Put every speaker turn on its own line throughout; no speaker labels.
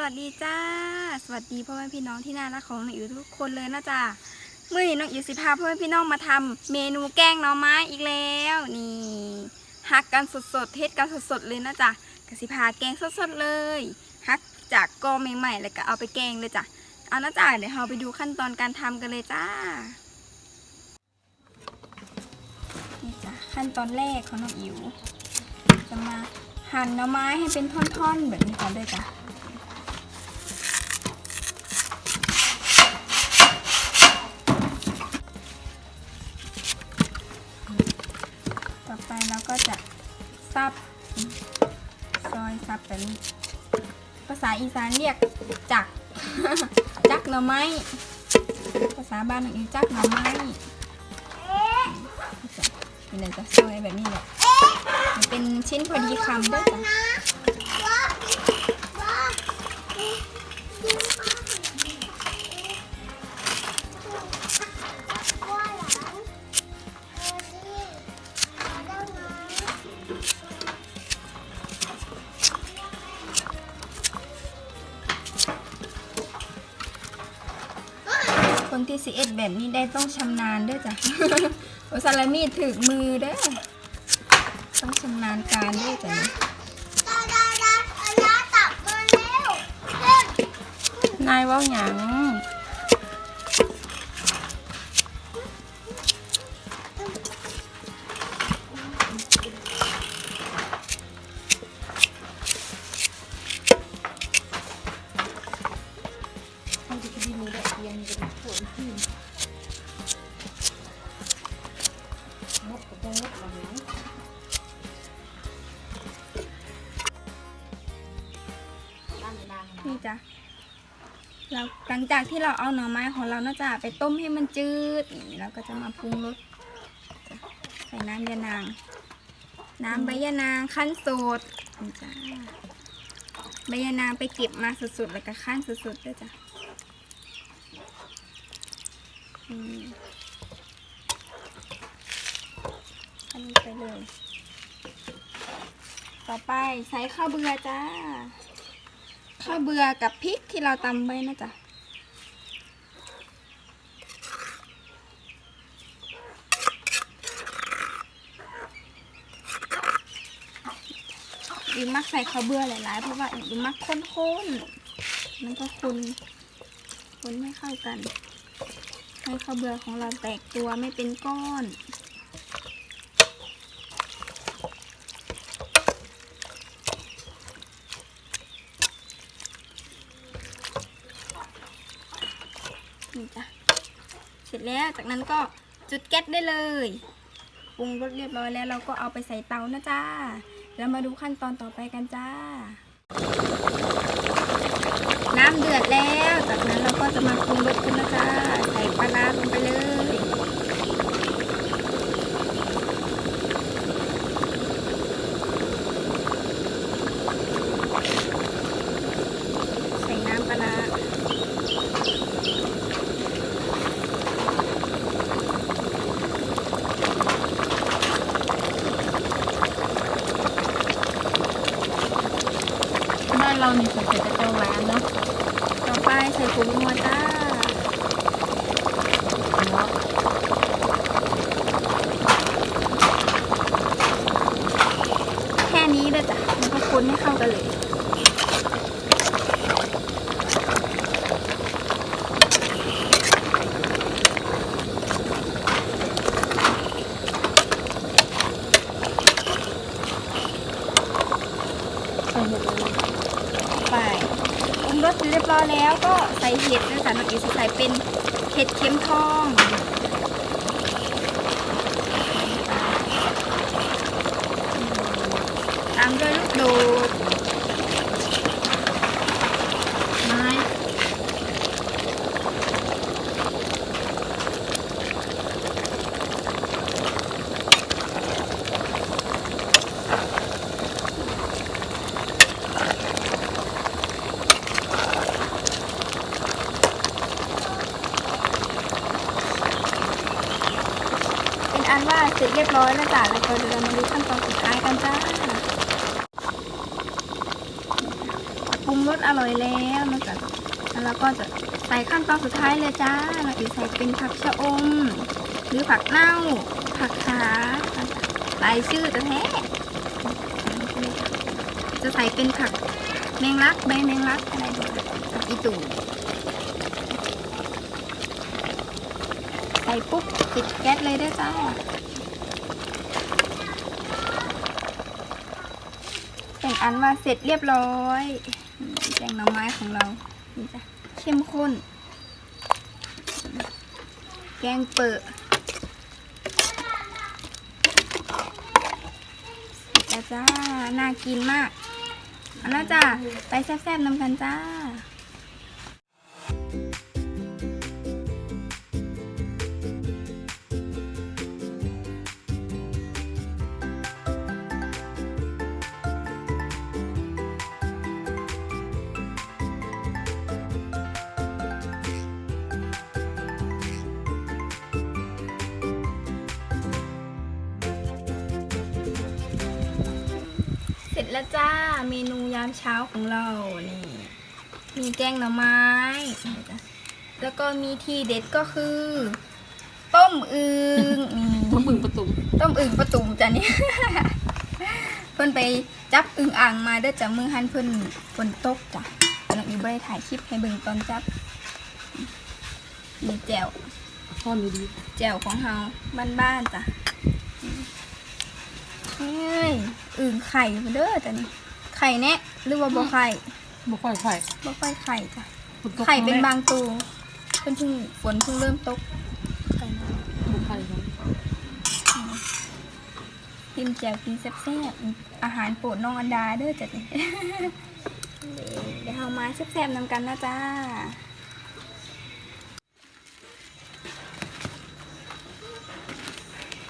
สวัสดีจ้า สวัสดีพ่อแม่พี่น้องที่น่ารักของน้องอิ๋วทุกคนเลยนะจ๊ะเมื่อนี้น้องอิ๋วสิพาพ่อแม่พี่น้องมาทำเมนูแกงหน่อไม้อีกแล้ว นี่ฮักกันสดๆเทศกันสดๆเลยนะจ๊ะกสิพาแกงสดๆเลยฮักจากกอใหม่ๆแล้วก็เอาไปแกงเลยจ้ะเอานะจ๊ะเดี๋ยวเราไปดูขั้นตอนการทำกันเลยจ้านี่จ้ะขั้นตอนแรกของน้องอิ๋วจะมาหั่นหน่อไม้ให้เป็นท่อนๆ แบบนี้ก่อนเลยจ้ะ แต่นี่ภาษาอีสานเรียกจัก จักหน่อไม้ ภาษาบ้านของอีจักหน่อไม้นี่เลยจะซอยแบบนี้แหละมันเป็นชิ้นพอดีคำด้วยจ้ะ ดนี่ได้ต้องชำนาญด้วยจ้ะโอซาลามีถึกมือเด้อต้องชำนาญการด้วยจ้ะนี่
นายเว่าอย่าง
นี่จ้ะเราหลังจากที่เราเอาหน่อไม้ของเรานะจ๊ะไปต้มให้มันจืดนี่เราก็จะมาปรุงรสใส่น้ำยานาง น้ำใบยานางขั้นสดนี่จ้ะใบยานางไปเก็บมาสดๆแล้วก็ขั้นสดๆด้วยจ้ะอืมอันนี้ไปเลย ต่อไปใส่ข้าวเบื่อจ้า ข้าวเบื่อกับพริกที่เราตำไว้นะจ๊ะอิมมักใส่ข้าวเบื่อหลายๆ เพราะว่าอิมมักข้นๆมันก็คนคนไม่เข้ากัน ให้ข้าวเบื่อของเราแตกตัวไม่เป็นก้อน นี่จ้ะเสร็จแล้วจากนั้นก็จุดแก๊สได้เลยปรุงรสเรียบร้อยแล้วเราก็เอาไปใส่เตานะจ้าแล้วมาดูขั้นตอนต่อไปกันจ้า น้ำเดือดแล้ว จากนั้นเราก็จะมาปรุงรสกันนะจ้าใส่ปลาลาลงไปเลย ใส่น้ำปลาร้า
บ้านเรานี่ใส่แต่เจ้าหวานเนาะ
ต่อไปใส่ผงนัวจ้า แค่นี้เลยจ้ะแล้วก็ คนให้เข้ากันเลย
ใส่หมดเลย
ไปปรุงรสเรียบร้อยแล้วก็ใส่เห็ดด้วยจ้ะน้องอีสิใส่เป็นเห็ดเข็มทอง ตามด้วยลูกโดด
ไม้
เป็นอันว่าเสร็จเรียบร้อยแล้วจ้ะแล้วก็เดี๋ยวเรามาดูขั้นตอน สอร่อยแล้วนอกจากแล้วเราก็จะใส่ขั้นตอนสุดท้ายเลยจ้า เราอีกใส่เป็นผักชะอม หรือผักเน่า ผักขาหลายชื่อจะแท้ จะใส่เป็นผักแมงลักใบแมงลักอะไรดีผักอีตู่ใส่ปุ๊บปิดแก๊สเลยได้จ้าเป็นอันว่าเสร็จเรียบร้อย แกงหน่อไม้ของเรานี่จ้ะเข้มข้น แกงเปิดจ้า น่ากินมากเอาล้วจ้า ไปแซ่บๆนำกันจ้า จแล้วจ้าเมนูยามเช้าของเรานี่มีแกงหน่อไม้นี่จ้ะแล้วก็มีทีเด็ดก็คือ ต้มอึ่งนี่
ต้องบึงประตู
ต้มอึ่งประตุ่มจ้ะนี่เพิ่นไปจับอึ่งอ่างมาเด้อจ้ะมือหันเพิ่นฝนตกจ้ะแต่น้องอยู่บ่ได้ถ่ายคลิปให้เบิ่งตอนจับนี่แจ่ว
ซ่อนดี
แจ่วของเฮาบ้านๆจ้ะ เฮ้ยอึ่งไข่มาเด้อจ้ะนี่ไข่แนะหรือว่าบ่ไข่
บ่ค่อยไข่
บ่ค่อยไข่จ้ะ
ฝนตก
ไข่เป็นบางตัวเพิ่นเพิ่งฝนเพิ่งเริ่มตกไข่น้อย
บ่ไข่ครับ
กินแจ่วกินแซ่บๆอาหารโปรดน้องอันดาเด้อจ้ะนี่เดี๋ยวเฮามาแซ่บๆนำกันนะจ้า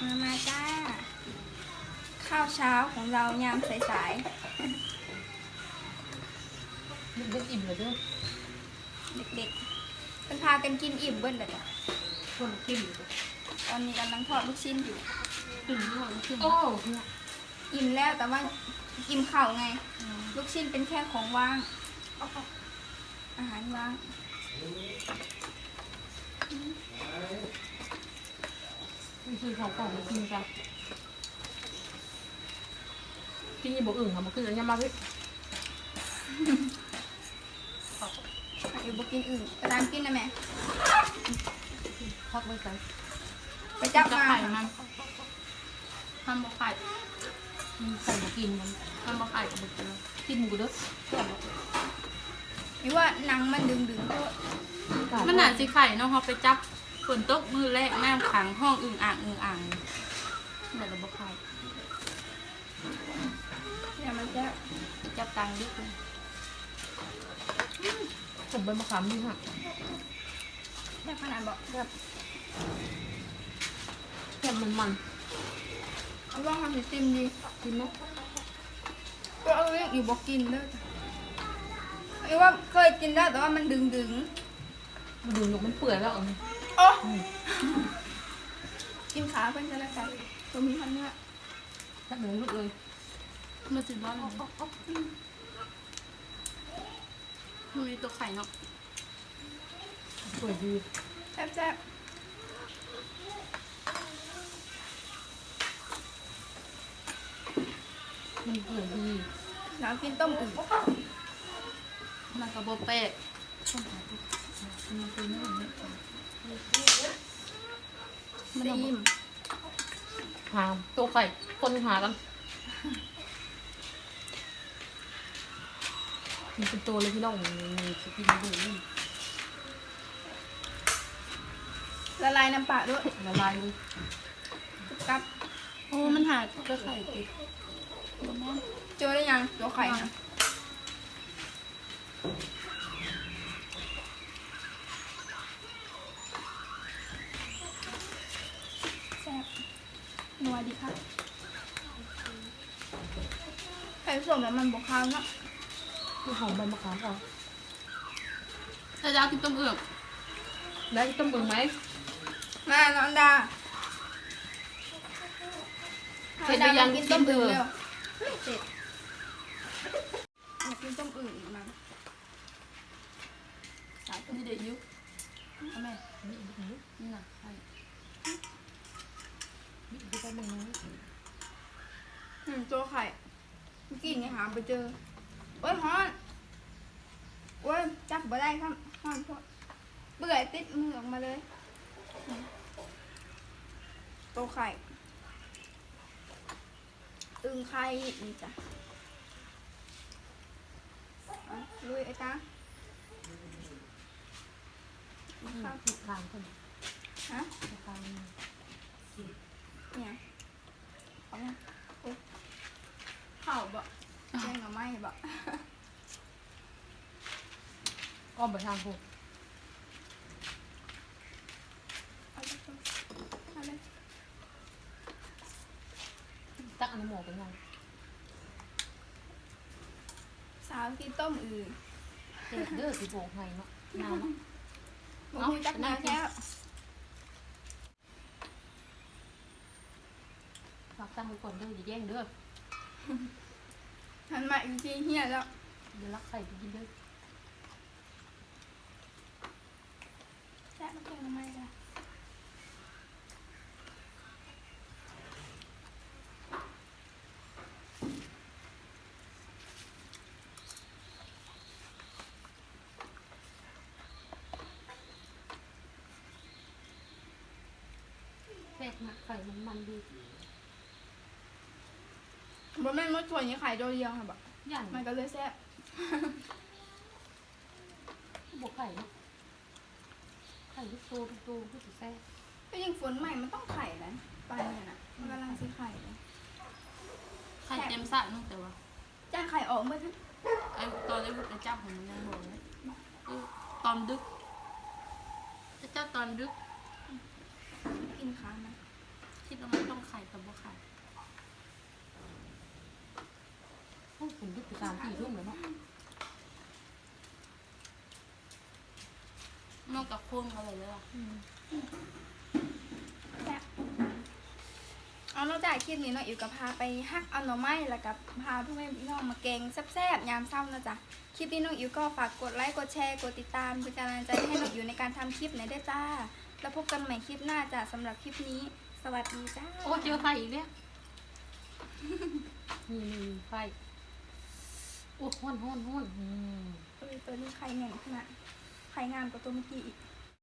มามาจ้า ข้าวเช้าของเรายามสาย
เด็กๆอิ่มเลยเด้อ
ๆเด็กๆเพิ่นพากันกินอิ่มเบิ้ลเลยจ้ะ
คนกินอยู่
ตอนนี้กำลังทอดลูกชิ้นอยู่
อิ่มด้วยกินโอ้เนี่ย
อิ่มแล้วแต่ว่าอิ่มเข่าวไง ลูกชิ้นเป็นแค่ของว่าง อาหารว่าง
นี่คือของของกินจ้ะ กินยี่บ่อื่นค่ะบ่คืออันนี้มาพี่
อยู่บกินอื่นกระดามกินนะแม่
พักไว้ใส่
ไปจับมา
ไข่มันทำบ่ไข่มีใส่บ่กินมันทำบ่ไข่กับบ่กินแล้วกินหมูเด้อ
หรือว่าหนังมันดึงดึงๆก็
มันหนาสิไข่เนาะเขาไปจับฝนตกมือแรกน้ำขังห้องอึ่งอ่างอึ่งอ่างแต่เราบ่ไข่
อย่ามัน จะ
จับตังดิบเลย
ผมเป็นมะขามดีค่ะ
แค่ขนาดบอกแบบ
แค่มันมัน
เอาว่าทำสิติมดี
กินไหม
ก็เอาเรื่องอยู่บอกกินเด้อจ้ะหรือว่าเคยกินได้แต่ว่ามันดึงดึง
มันดูนกมันเปื่อยแล้วเออ
ๆโอ้กินขาเพิ่นจะแล้วกันตัวมีพันเนื้อ
แค่เหมือนลูกเลย
มันสิร้อนเลยมันมีตัวไข่เนาะ
เปื่อยดี
แซ่บ
มันเปื่อยดี
ๆแล้วกินต้มอึ่ง
มันกระโบเป๊ะ
ซีม
หาตัวไข่คนหากัน มันเป็นตัวเลยพี่น้องมีสกินดูนี่
ละลายน้ำปลาด้วย
ละลายเลย
กับ
โอ้มันหาตัวไข่ติดบ่แม่
เจอได้ยังตัวไข่นะแซ่บนัวดีค่ะไข่ผสมแล้วมันบวกข้าวเนาะ
คือหอมใบมะขามอะ
ถ้าจะเอากินต้มเอือก
แล้วต้มเบิ่งไหม
มาน้องดา
เสร็จหรือยัง
กินต้ม
กินเถ
อึ่ง
อะ
เร็วเฮ้ยเสร็จอยากกินต้มอึ่งอีกมั้ง
นี่เด็กยุเอาแม่
นี่อีกนิด
นี่น่ะไข่
นี่อีกไปมึงนู้น
อืมตัวไข่เมื่อกี้นี่หาไปเจอโอ้ยฮอนโอ้ยจับบ่ได้ครับฮอนพวกเบื่อติดมือออกมาเลยตัวไข่อึ่งไข่นี่จ้ะเอาลุยไอ้ตาครับ
ถูกทางคน
ฮะ
ถูกทาง
เนี่ยเอาไงโอ้เข่าบ่แจ้งเอาไม่บ่
อ้อมไปทางพวก
เอาเลยเอาเลย
ตักอันนี้หมอเป็นยัง
สาวกินต้มอื่น
เด็กเด้อสิโบกให้เนาะนานเนาะ
บ่ฮู้จักแนวแท้ว
ฝากตั้งไว้ก่อนเด้ออย่าแย่งเด้อ
หันมาอีกทีเฮียแล้ว
เดี๋ยวรักใส่ไปกินเด้อ
แซ่บมันแกงทำไมล่ะ
แซ่บมากไข่มันมันดี
บ่แม่นมดส่วนนี้ไข่โดยวเดียวค่ะบ่
ย่าง
มันก็เลยแซ่บ
บวกไข่เนาะไข่ลูกโตลูกโตลูกแซ่บ
ก็ยิ่งฝนใหม่มันต้องไข่นะปลาเนี่ยน่ะมันกำลังสิไข่เลย
ไข่เต็มสระนู่นแต่ว่า
จ้างไข่ออกเมื่อทัน
ไอ้ตอนไอ้บุตรจับผมมันยังบอกเลยเออตอนดึกจะเจ้าตอนดึก
กินค้างนะ
คิดว่ามันต้องไข่กับบ่ไข่
โอ้ฝุ่นดึกไปสามสี่ทุ่มเลยเนาะ
นอกจากโคนอะไรเลยอะ
แซ่บเอานอกจากคลิปนี้เนาะอิวก็พาไปฮักเอาหน่อไม้แล้วก็พาพ่อแม่พี่น้องมาแกงแซ่บๆยามเช้านะจ๊ะคลิปนี้น้องอิวก็ฝากกดไลค์กดแชร์กดติดตามเป็นกำลังใจให้น้องอิวในการทำคลิปหน่อยได้วยจ้า แล้วพบกันใหม่คลิปหน้าจ้ะสำหรับคลิปนี้ สวัสดีจ้า
โอ้เจอไข่อีกแล้วนี่นี่ไข่โอ้ห้อนห้อนห้อนอืม
เออตัวนี้ไข่แหน่งขนาดไข่งามกว่าตัวเมื่อกี้อีก